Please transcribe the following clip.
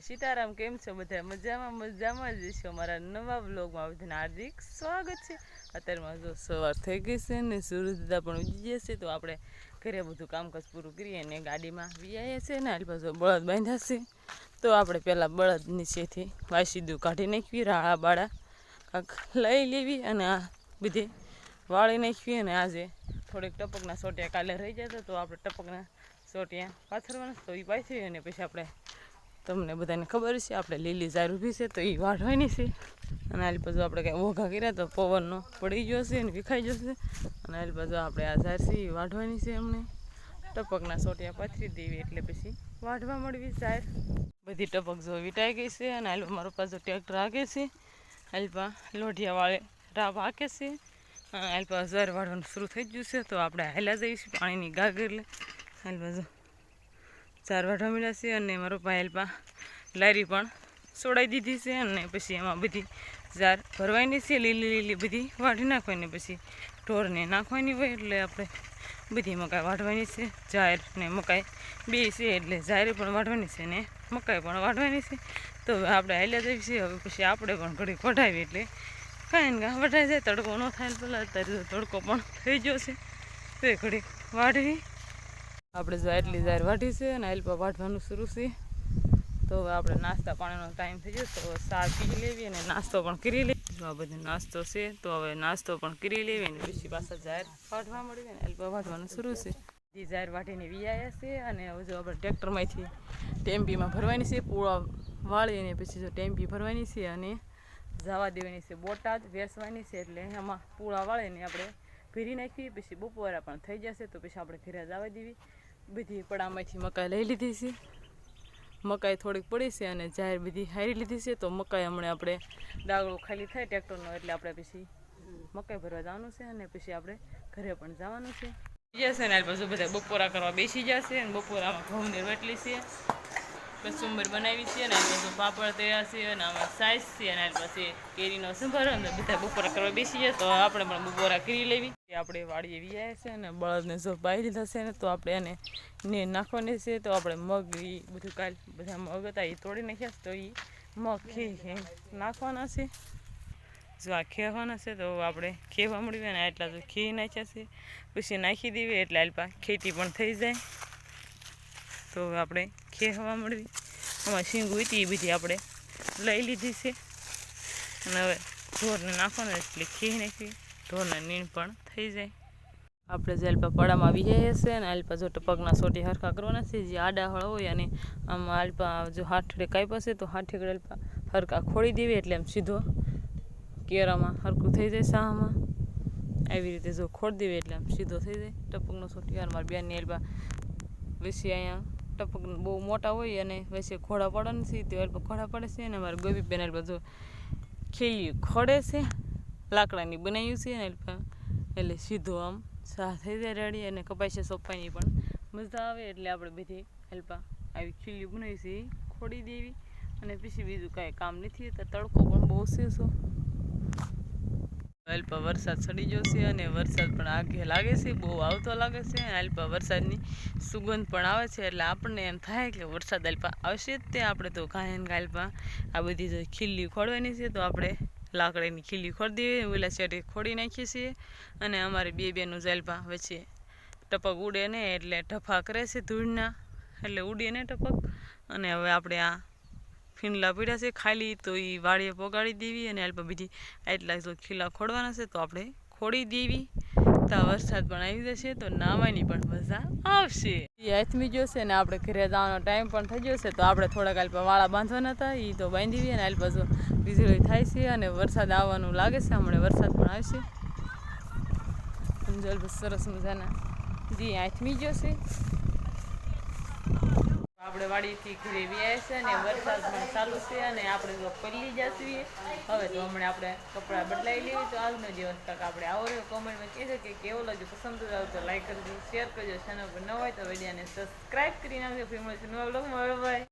સીતારામ કેમ છો બધા? મજામાં મજામાં જ છો મારા નવા બ્લોગમાં બધાને હાર્દિક સ્વાગત છે. અત્યારમાં જો સવાર થઈ ગઈ છે ને સૂરજ દાદા પણ ઉજી જશે તો આપણે ઘરે બધું કામકાજ પૂરું કરીએ ને ગાડીમાં વિયાએ છે ને હાલ પાછો બળદ બાંધ્યા છે. તો આપણે પહેલાં બળદ નીચેથી વાસીદું કાઢી નાખવી રાળા બાળા કાંક લઈ લેવી અને આ બધી વાળી નાખવી અને આજે થોડીક ટપકના સોટિયા કાલે રહી જતા તો આપણે ટપકના સોટિયા પાથરવાના, તો એ પાથરી અને પછી આપણે તમને બધાને ખબર છે, આપણે લીલી ઝાર ઊભી છે તો એ વાઢવાની છે. અને આલી બાજુ આપણે કાંઈ ઓઘા કર્યા તો પવનનો પડી ગયો છે અને વિખાઈ જશે અને આલી બાજુ આપણે આ ઝાર છે એ વાઢવાની છે અમને. ટપકના સોટિયા પાથરી દેવી એટલે પછી વાઢવા મળવી ઝાર બધી ટપક જો વિટાઈ ગઈ છે અને હાલ મારો પાછો ટ્રેક્ટર હાકે છે. હાલપા લોઢિયા વાળે રાબ છે. અને હાલપા ઝાર વાઢવાનું શરૂ થઈ ગયું છે તો આપણે હાલ્યા જઈશું પાણીની ગાગર લે હાલ બાજુ ચાર વાઢવા મળ્યા છે અને મારો પાયલપા લારી પણ સોડાઈ દીધી છે અને પછી એમાં બધી ઝાર ભરવાની છે, લીલી લીલી બધી વાઢી નાખવાની, પછી ઢોરને નાખવાની હોય એટલે આપણે બધી મકાઈ વાઢવાની છે જાર ને મકાઈ બે છે એટલે જારે પણ વાઢવાની છે ને મકાઈ પણ વાઢવાની છે. તો હવે આપણે હાલ્યા જઈએ છીએ, હવે પછી આપણે પણ ઘડી વઢાવી એટલે કાંઈ ને કાંઈ વઢાઈ જાય, તડકો ન થાય પહેલાં અત્યારે તડકો પણ થઈ ગયો છે. તો એ ઘડી વાઢવી આપણે જો એટલી જાર વાઢી છે અને અલ્પા વાઢવાનું શરૂ છે. તો હવે આપણે નાસ્તા પાણીનો ટાઈમ થઈ ગયો તો ચા પી લેવી અને નાસ્તો પણ કરી લેવી આ બધો નાસ્તો છે, તો હવે નાસ્તો પણ કરી લેવી અને પછી પાછા જાહેર વાઢવા મળી અને અલ્પા વાઢવાનું શરૂ છે. જે જાહેર વાઢીને વિયાયા છે અને હવે જો આપણે ટ્રેક્ટરમાંથી ટેમ્પીમાં ભરવાની છે, પૂળા વાળીને પછી જો ટેમ્પી ભરવાની છે અને જવા દેવાની છે, બોટાદ વેસવાની છે એટલે એમાં પૂળા વાળીને આપણે ભીરી નાખીએ. પછી બપોરા પણ થઈ જશે તો પછી આપણે ઘરે જવા દેવી. બધી પડામાંથી મકાઈ લઈ લીધી છે. મકાઈ થોડીક પડી છે અને જાહેર બધી હારી લીધી છે. તો મકાઈ હમણાં આપણે ડાગળો ખાલી થાય ટ્રેક્ટરનો એટલે આપણે પછી મકાઈ ભરવા જવાનું છે અને પછી આપણે ઘરે પણ જવાનું છે. જશે ને બાજુ બધા બપોરા કરવા બેસી જશે અને બપોરામાં ઘઉંની રોટલી છે. કચુંબર બનાવી છે અને પછી પાપડ તૈયાર છે અને આમાં સાઈઝ છે અને પછી કેરીનો સંભાર અને બધા બપોરા કરવા બેસી જાય તો આપણે પણ બપોરા કરી લેવી. આપણે વાડીએ વીયા છે અને બળદને જો પાઈ લીધા છે ને, તો આપણે એને ને નાખવાની છે, તો આપણે મગ એ બધું કાલ બધા મગ હતા એ તોડી નાખ્યા તો એ મગ ખી નાખવાના છે. જો આ ખેવાના છે, તો આપણે ખેવા મળી ને એટલા તો ખી નાખ્યા છે. પછી નાખી દેવી એટલે આલપા ખેતી પણ થઈ જાય. તો હવે આપણે ખેવા મળવી આમાં શીંગ હતી એ બધી આપણે લઈ લીધી છે. અને હવે ઢોરને નાખવાનું એટલે ખી નાખવી ઢોરને નીણ પણ થઈ જાય. આપણે જે અલ્પા પડામાં વિહે હશે અને અલ્પા જો ટપકના સોટી હરખા કરવાના છે, જે આડા હળ હોય અને આમાં અલ્પા જો હાથડે કાપ્યા છે, તો હાથે અલ્પા હરખા ખોડી દેવી એટલે એમ સીધો કેરામાં હરખું થઈ જાય સાહામાં. આવી રીતે જો ખોડી દેવી એટલે આમ સીધો થઈ જાય. ટપકનો સોટી હાર, મારા બેનની અલ્પા વેસી અહીંયા ટપક બહુ મોટા હોય અને પછી ખોડા પડે છે તો ઘોડા પડે છે અને અમારે ગોબી બેન બધું જો ખીલી ખોડે છે, લાકડાની બનાવ્યું છે ને એટલે સીધો આમ સા થઈ જાય રેડી અને કપાસી સોપાઈની પણ. મજા આવે એટલે આપણે બધી હેલ્પા આવી ખીલી બનાવી છે, ખોડી દેવી અને પછી બીજું કાંઈ કામ નથી તો તડકો પણ બહુ છે શું. અલ્પા વરસાદ સડી છે અને વરસાદ પણ આગે લાગે છે, બહુ આવતો લાગે છે અને અલ્પા વરસાદની સુગંધ પણ આવે છે એટલે આપણને એમ થાય કે વરસાદ અલ્પા આવશે જ તે આપણે તો ગાયન હાલપા આ બધી જો ખીલ્લી ખોડવાની છે તો આપણે લાકડીની ખીલી ખોડી દઈએ ઓલા શેઠે ખોડી નાખીએ છીએ અને અમારે બે બેનું જલપા વચ્ચે ટપક ઉડે ને એટલે ઢફા કરે છે ધૂળના એટલે ઉડીએ ને ટપક અને હવે આપણે આ ફીંડલા પીડ્યા છે ખાલી, તો એ વાડીએ પોગાડી દેવી અને અલ્પ બીજી એટલા જો ખીલા ખોડવાના છે, તો આપણે ખોડી દેવી. તો વરસાદ પણ આવી જશે, તો નાવાની પણ મજા આવશે. એ હાથમી છે ને આપણે ઘરે જવાનો ટાઈમ પણ થઈ ગયો છે, તો આપણે થોડાક અલ્પ વાળા બાંધવાના હતા એ તો બાંધી અને અલ્પ જો વીજળી થાય છે અને વરસાદ આવવાનું લાગે છે, હમણાં વરસાદ પણ આવશે. સરસ મજાના. જે, હાથમી જશે આપણે વાડીથી ઘરે વ્યાય છે અને વરસાદ પણ ચાલુ છે અને આપણે તો પલ્લી જઈએ હવે તો હમણાં આપણે કપડાં બદલાઈ લઈએ. તો આજનો દિવસ તક આપણે આવો રહ્યો કોમેન્ટમાં કહેજો કે કેવો લાગ્યો? પસંદ આવે તો લાઈક કરજો શેર કરજો. ચેનલ પર ન હોય તો વિડીયોને સબસ્ક્રાઈબ કરી નાખજો. ફિલ્મ નવા બ્લોગમાં બાય